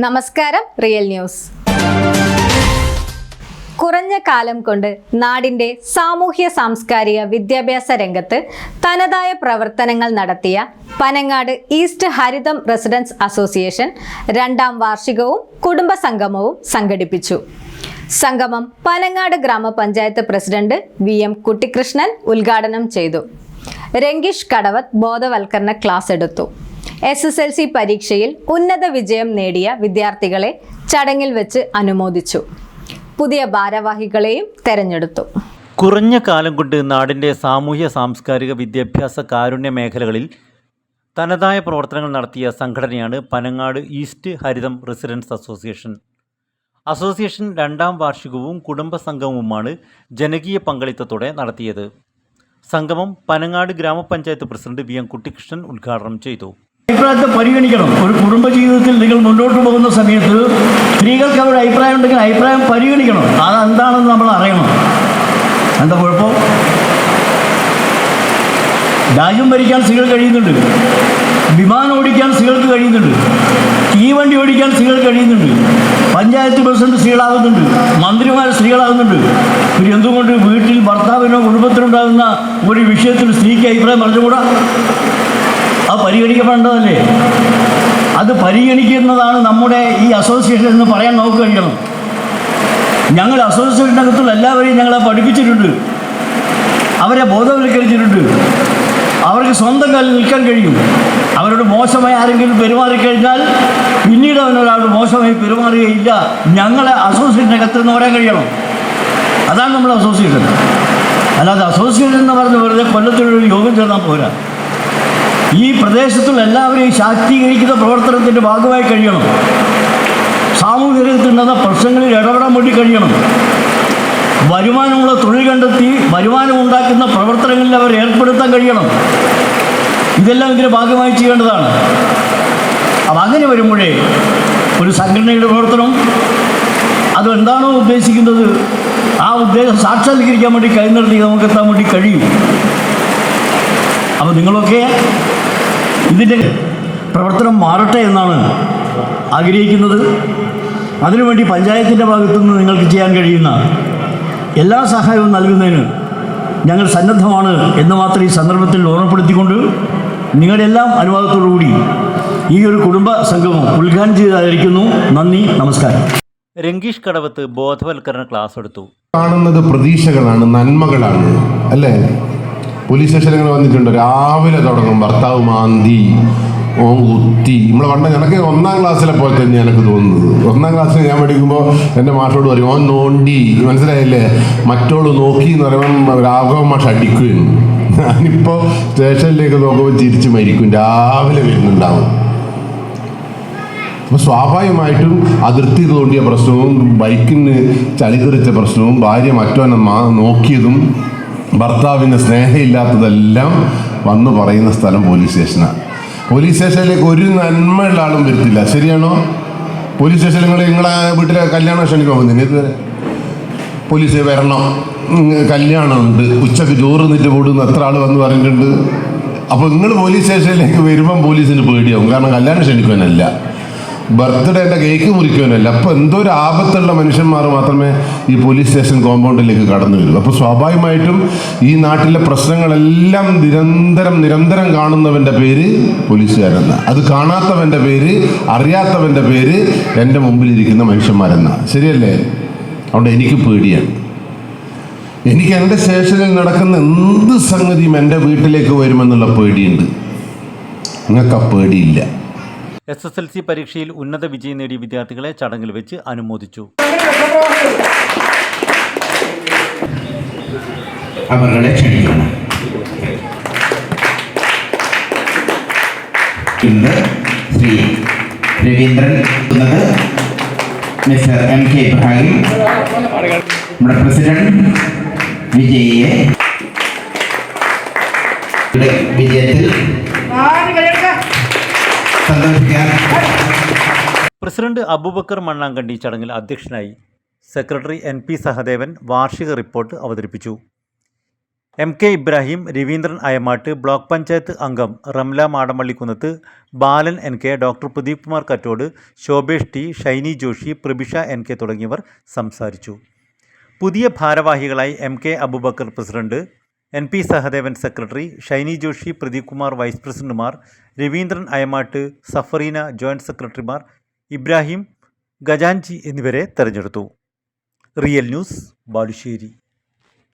നമസ്കാരം real news. കുറഞ്ഞ കാലം കൊണ്ട് നാടിന്റെ സാമൂഹ്യ സാംസ്കാരിക വിദ്യാഭ്യാസ രംഗത്ത് തനതായ പ്രവർത്തനങ്ങൾ നടത്തിയ Panangad east Haritham residence association രണ്ടാം വാർഷികവും കുടുംബ സംഗമവും സംഘടിപ്പിച്ചു. സംഗമം പനങ്ങാട് ഗ്രാമപഞ്ചായത്ത് പ്രസിഡന്റ് വി എം കുട്ടിക്കൃഷ്ണൻ ഉദ്ഘാടനം ചെയ്തു. രംഗീഷ് കടവത് ബോധവൽക്കരണ ക്ലാസ് എടുത്തു. എസ് എസ് എൽ സി പരീക്ഷയിൽ ഉന്നത വിജയം നേടിയ വിദ്യാർത്ഥികളെ ചടങ്ങിൽ വെച്ച് അനുമോദിച്ചു. പുതിയ ഭാരവാഹികളെയും തെരഞ്ഞെടുത്തു. കുറഞ്ഞ കാലം കൊണ്ട് നാടിന്റെ സാമൂഹ്യ സാംസ്കാരിക വിദ്യാഭ്യാസ കാരുണ്യ മേഖലകളിൽ തനതായ പ്രവർത്തനങ്ങൾ നടത്തിയ സംഘടനയാണ് Panangad east Haritham residence association. Association രണ്ടാം വാർഷികവും കുടുംബ സംഗമവുമാണ് ജനകീയ പങ്കാളിത്തത്തോടെ നടത്തിയത്. സംഗമം പനങ്ങാട് ഗ്രാമപഞ്ചായത്ത് പ്രസിഡന്റ് വി എം കുട്ടിക്കൃഷ്ണൻ ഉദ്ഘാടനം ചെയ്തു. അഭിപ്രായത്തെ പരിഗണിക്കണം. ഒരു കുടുംബ ജീവിതത്തിൽ നിങ്ങൾ മുന്നോട്ട് പോകുന്ന സമയത്ത് സ്ത്രീകൾക്ക് അവരുടെ അഭിപ്രായം ഉണ്ടെങ്കിൽ അഭിപ്രായം പരിഗണിക്കണം. അതെന്താണെന്ന് നമ്മൾ അറിയണം. എന്താ കുഴപ്പം? രാജ്യം ഭരിക്കാൻ സ്ത്രീകൾ കഴിയുന്നുണ്ട്. വിമാനം ഓടിക്കാൻ സ്ത്രീകൾക്ക് കഴിയുന്നുണ്ട്. തീവണ്ടി ഓടിക്കാൻ സ്ത്രീകൾ കഴിയുന്നുണ്ട്. പഞ്ചായത്ത് പ്രസിഡന്റ് സ്ത്രീകളാകുന്നുണ്ട്. മന്ത്രിമാർ സ്ത്രീകളാകുന്നുണ്ട്. പിന്നെ എന്തുകൊണ്ട് വീട്ടിൽ ഭർത്താവിനോ കുടുംബത്തിനുണ്ടാകുന്ന ഒരു വിഷയത്തിൽ സ്ത്രീക്ക് അഭിപ്രായം പറഞ്ഞുകൂടാ? അത് പരിഗണിക്കപ്പെടേണ്ടതല്ലേ? അത് പരിഗണിക്കുന്നതാണ് നമ്മുടെ ഈ അസോസിയേഷൻ എന്ന് പറയാൻ നമുക്ക് കഴിയണം ഞങ്ങൾ അസോസിയേഷനകത്തുള്ള എല്ലാവരെയും ഞങ്ങളെ പഠിപ്പിച്ചിട്ടുണ്ട്. അവരെ ബോധവൽക്കരിച്ചിട്ടുണ്ട്. അവർക്ക് സ്വന്തം കാലിൽ നിൽക്കാൻ കഴിയും. അവരോട് മോശമായി ആരെങ്കിലും പെരുമാറിക്കഴിഞ്ഞാൽ പിന്നീട് അവനൊരാൾ മോശമായി പെരുമാറുകയില്ല. ഞങ്ങളെ അസോസിയേഷനകത്ത് നിന്ന് പറയാൻ കഴിയണം. അതാണ് നമ്മുടെ അസോസിയേഷൻ അല്ലാതെ അസോസിയേഷൻ എന്ന് പറഞ്ഞ് വെറുതെ കൊല്ലത്തിലൊരു യോഗം ചേർന്നാൽ പോരാ. ഈ പ്രദേശത്തുള്ള എല്ലാവരെയും ശാക്തീകരിക്കുന്ന പ്രവർത്തനത്തിന്റെ ഭാഗമായി കഴിയണം. സാമൂഹിക രംഗത്തുണ്ടാകുന്ന പ്രശ്നങ്ങളിൽ ഇടപെടാൻ വേണ്ടി കഴിയണം. വരുമാനമുള്ള തൊഴിൽ കണ്ടെത്തി വരുമാനം ഉണ്ടാക്കുന്ന പ്രവർത്തനങ്ങളിൽ അവർ ഏർപ്പെടുത്താൻ കഴിയണം. ഇതെല്ലാം ഇതിന്റെ ഭാഗമായി ചെയ്യേണ്ടതാണ്. അപ്പം അങ്ങനെ വരുമ്പോഴേ ഒരു സംഘടനയുടെ പ്രവർത്തനം അതെന്താണോ ഉദ്ദേശിക്കുന്നത് ആ ഉദ്ദേശം സാക്ഷാത്കരിക്കാൻ വേണ്ടി കൈനിർത്തി നമുക്ക് എത്താൻ വേണ്ടി കഴിയും. അപ്പോൾ നിങ്ങളൊക്കെ ഇതിന്റെ പ്രവർത്തനം മാറട്ടെ എന്നാണ് ആഗ്രഹിക്കുന്നത്. അതിനുവേണ്ടി പഞ്ചായത്തിന്റെ ഭാഗത്തു നിന്ന് നിങ്ങൾക്ക് ചെയ്യാൻ കഴിയുന്ന എല്ലാ സഹായവും നൽകുന്നതിന് ഞങ്ങൾ സന്നദ്ധമാണ് എന്ന് മാത്രം ഈ സന്ദർഭത്തിൽ ഓർമ്മപ്പെടുത്തിക്കൊണ്ട് നിങ്ങളുടെ എല്ലാം അനുവാദത്തോടുകൂടി ഈ ഒരു കുടുംബ സംഗമം ഉദ്ഘാടനം ചെയ്തായിരിക്കുന്നു നന്ദി നമസ്കാരം. രംഗീഷ് കടവത്ത് ബോധവൽക്കരണ ക്ലാസ് എടുത്തു. കാണുന്നത് പ്രതീക്ഷകളാണ് നന്മകളാണ് അല്ലേ? പോലീസ് സ്റ്റേഷനിൽ വന്നിട്ടുണ്ട്. രാവിലെ തുടങ്ങും. ഭർത്താവ് മാന്തി ഓ കുത്തി. നമ്മൾ പണ്ട് എനിക്ക് ഒന്നാം ക്ലാസ്സിലെ പോലെ തന്നെ എനിക്ക് തോന്നുന്നത്. ഒന്നാം ക്ലാസ്സിൽ ഞാൻ പഠിക്കുമ്പോൾ എന്റെ മാഷോട് പറയും ഓൻ നോണ്ടി. മനസ്സിലായില്ലേ? മറ്റോൾ നോക്കി എന്ന് പറയുമ്പോൾ രാഘവ മാഷ് അടിക്കുകയും ഞാനിപ്പോൾ സ്റ്റേഷനിലേക്ക് നോക്കുമ്പോൾ തിരിച്ച് മരിക്കും. രാവിലെ വരുന്നുണ്ടാവും. അപ്പോൾ സ്വാഭാവികമായിട്ടും അതിർത്തി തോണ്ടിയ പ്രശ്നവും ബൈക്കിന് ചളി തെറിച്ച പ്രശ്നവും ഭാര്യ മറ്റോനെ മാ- നോക്കിയതും ഭർത്താവിന് സ്നേഹമില്ലാത്തതെല്ലാം വന്ന് പറയുന്ന സ്ഥലം പോലീസ് സ്റ്റേഷനാണ് പോലീസ് സ്റ്റേഷനിലേക്ക് ഒരു നന്മയുള്ള ആളും വരുത്തില്ല. ശരിയാണോ? പോലീസ് സ്റ്റേഷനിൽ നിങ്ങൾ നിങ്ങളെ വീട്ടിലെ കല്യാണം ക്ഷണിക്കാൻ വന്നിന് ഇതുവരെ? പോലീസ് വരണം. കല്യാണമുണ്ട്. ഉച്ചയ്ക്ക് ചോറ് നിന്ന് പോടുന്ന എത്ര ആൾ വന്ന് പറഞ്ഞിട്ടുണ്ട്? അപ്പോൾ നിങ്ങൾ പോലീസ് സ്റ്റേഷനിലേക്ക് വരുമ്പം പോലീസിന് പേടിയാവും. കാരണം കല്യാണം ക്ഷണിക്കാനല്ല. ബർത്ത്ഡേന്റെ കേക്ക് മുറിക്കുവാനല്ല. അപ്പോൾ എന്തോ ഒരു ആപത്തുള്ള മനുഷ്യന്മാർ മാത്രമേ ഈ പോലീസ് സ്റ്റേഷൻ കോമ്പൗണ്ടിലേക്ക് കടന്നു വരൂ. അപ്പോൾ സ്വാഭാവികമായിട്ടും ഈ നാട്ടിലെ പ്രശ്നങ്ങളെല്ലാം നിരന്തരം നിരന്തരം കാണുന്നവന്റെ പേര് പോലീസുകാരെന്ന. അത് കാണാത്തവന്റെ പേര് അറിയാത്തവന്റെ പേര് എന്റെ മുമ്പിലിരിക്കുന്ന മനുഷ്യന്മാരെന്ന. ശരിയല്ലേ? അതുകൊണ്ട് എനിക്ക് പേടിയാണ്. എനിക്ക് എന്റെ സ്റ്റേഷനിൽ നടക്കുന്ന എന്ത് സംഗതിയും എന്റെ വീട്ടിലേക്ക് വരുമെന്നുള്ള പേടിയുണ്ട്. നിങ്ങൾക്ക് ആ പേടിയില്ല. എസ് എസ് എൽ സി പരീക്ഷയിൽ ഉന്നത വിജയം നേടിയ വിദ്യാർത്ഥികളെ ചടങ്ങിൽ വെച്ച് അനുമോദിച്ചു. അവരുടെ ക്ഷണിക്കണം. ഇന്ന് Shri Raveendran mister M K Ibrahim. നമ്മുടെ പ്രസിഡന്റ് വിജയിയെ. വിജയത്തിൽ പ്രസിഡന്റ് അബൂബക്കർ മണ്ണാങ്കണ്ടി ചടങ്ങിൽ അധ്യക്ഷനായി സെക്രട്ടറി എൻ പി സഹദേവൻ വാർഷിക റിപ്പോർട്ട് അവതരിപ്പിച്ചു. M K Ibrahim Raveendran Ayamatt block panchayat അംഗം Ramla Madamallikkunnath Balan N K doctor Pradeep Kumar Kattod Shobhesh T Shiny Joshi Prabisha N K തുടങ്ങിയവർ സംസാരിച്ചു. പുതിയ ഭാരവാഹികളായി M K Abubakar president N P Sahadevan secretary Shiny Joshi Pradeep Kumar vice പ്രസിഡന്റുമാർ Raveendran അയമാട്ട് സഫറീന joint സെക്രട്ടറിമാർ ഇബ്രാഹിം ഗജാൻജി എന്നിവരെ തെരഞ്ഞെടുത്തു. Real news Balussery.